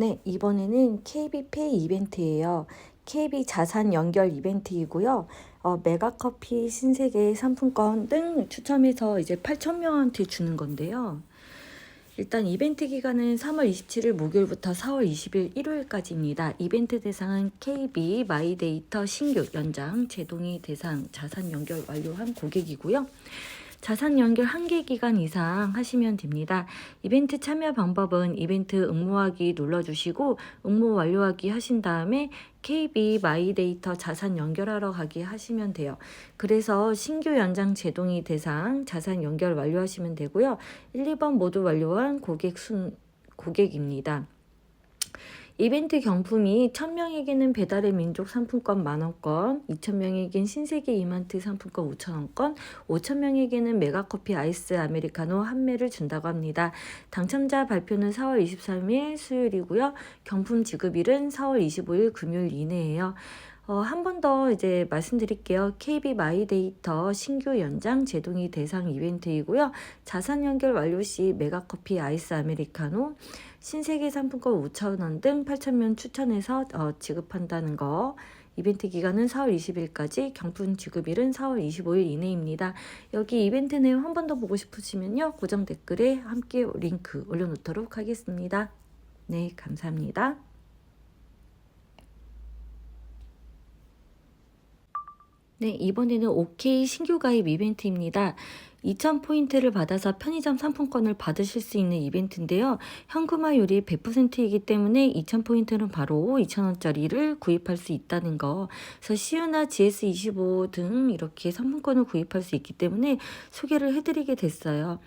네, 이번에는 KB페이 이벤트예요. KB 자산 연결 이벤트이고요. 어, 메가커피 신세계 상품권 등 추첨해서 이제 8,000명한테 주는 건데요. 일단 이벤트 기간은 3월 27일 목요일부터 4월 20일 일요일까지입니다. 이벤트 대상은 KB 마이데이터 신규 연장 제동이 대상 자산 연결 완료한 고객이고요. 자산 연결 한개 기간 이상 하시면 됩니다. 이벤트 참여 방법은 이벤트 응모하기 눌러주시고 응모 완료하기 하신 다음에 KB 마이데이터 자산 연결하러 가기 하시면 돼요. 그래서 신규 연장 제동이 대상 자산 연결 완료하시면 되고요. 1, 2번 모두 완료한 고객 순 고객입니다. 이벤트 경품이 1000명에게는 배달의 민족 상품권 만원권, 2000명에겐 신세계 이만트 상품권 5천원권, 5000명에게는 메가커피 아이스 아메리카노 한 매를 준다고 합니다. 당첨자 발표는 4월 23일 수요일이고요. 경품 지급일은 4월 25일 금요일 이내예요. 어, 한 번 더 이제 말씀드릴게요. KB 마이데이터 신규 연장 제동이 대상 이벤트이고요. 자산 연결 완료 시 메가커피 아이스 아메리카노 신세계 상품권 5,000원 등 8,000명 추천해서 어, 지급한다는 거. 이벤트 기간은 4월 20일까지, 경품 지급일은 4월 25일 이내입니다. 여기 이벤트 내용 한 번 더 보고 싶으시면요. 고정 댓글에 함께 링크 올려놓도록 하겠습니다. 네, 감사합니다. 네, 이번에는 OK 신규 가입 이벤트입니다. 2,000포인트를 받아서 편의점 상품권을 받으실 수 있는 이벤트인데요. 현금화율이 100%이기 때문에 2,000포인트는 바로 2,000원짜리를 구입할 수 있다는 거. 그래서 시유나 GS25 등 이렇게 상품권을 구입할 수 있기 때문에 소개를 해드리게 됐어요.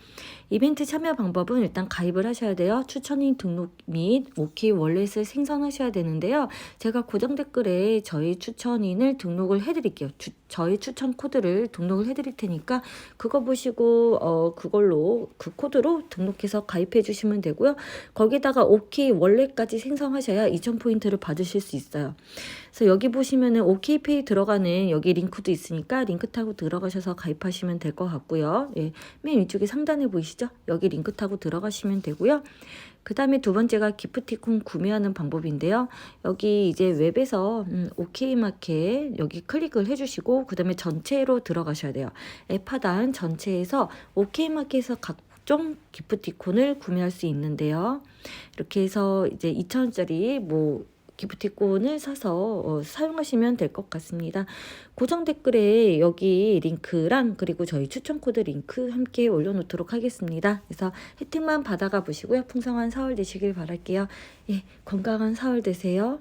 이벤트 참여 방법은 일단 가입을 하셔야 돼요. 추천인 등록 및 OK 월렛을 생성하셔야 되는데요. 제가 고정 댓글에 저희 추천인을 등록을 해드릴게요. 주, 저희 추천 코드를 등록을 해드릴 테니까 그거 보시고 어 그걸로 그 코드로 등록해서 가입해 주시면 되고요. 거기다가 OK 월렛까지 생성하셔야 2,000포인트를 받으실 수 있어요. 그래서 여기 보시면은 OK페이 들어가는 여기 링크도 있으니까 링크 타고 들어가셔서 가입하시면 될 것 같고요. 예, 맨 위쪽에 상단에 보이시죠? 여기 링크 타고 들어가시면 되고요. 그 다음에 두 번째가 기프티콘 구매하는 방법인데요. 여기 이제 웹에서 음, OK마켓 여기 클릭을 해주시고 그 다음에 전체로 들어가셔야 돼요. 앱 하단 전체에서 OK마켓에서 각종 기프티콘을 구매할 수 있는데요. 이렇게 해서 이제 2,000원짜리 뭐 기프티콘을 사서 어, 사용하시면 될 것 같습니다. 고정 댓글에 여기 링크랑 그리고 저희 추천 코드 링크 함께 올려놓도록 하겠습니다. 그래서 혜택만 받아가 보시고요. 풍성한 4월 되시길 바랄게요. 예, 건강한 4월 되세요.